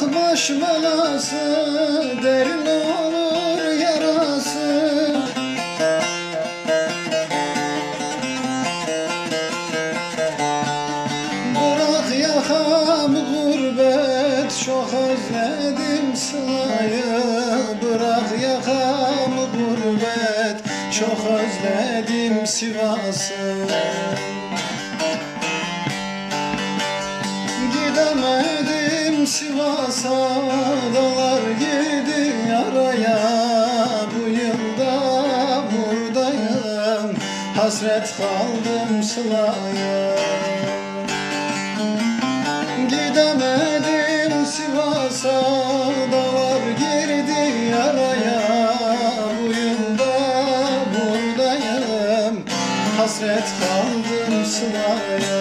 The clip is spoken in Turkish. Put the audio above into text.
Ah baş belası Derin olur yarası. Bırak yakam gurbet Çok özledim sayı Bırak yakam gurbet Çok özledim Sivas'ı gidemedim. Sivas'a Dalar gidi yaraya. Bu yılda buradayım. Hasret kaldım sılaya. Gidemedim. Sivas'a Dalar girdi yaraya. Bu yılda buradayım. Hasret kaldım sılaya.